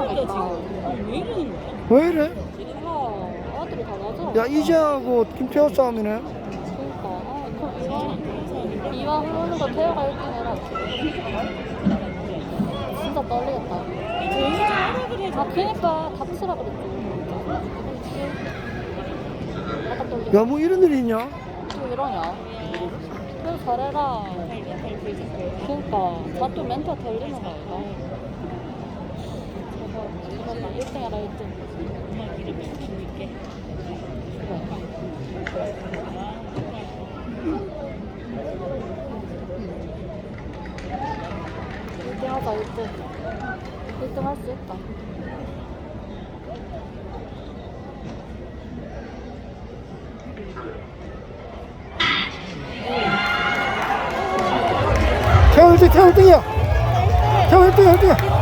왜 이러는 거야? 왜 이래? 아, 아들이 다 맞아. 야 이재하고 김태호 싸움이네. 그러니까. 아, 그럼 이왕, 이왕 흐르는 거 태호가 1등 해라. 진짜 떨리겠다. 하라 그래. 아, 그니까 닥치라 그랬지. 약간 떨리 야 뭐 이런 일이 있냐? 또 이러냐? 그래도 잘해라. 그니까. 자또 멘탈 들리는 거 아이가? 제발, 제발 나 1등 해라, 1등. 엄마 기름에 줄게. 일등 하자, 1등. 1등 할 수 있다. 태호 1등 태호 1등이야. 태호 1등 1등이야.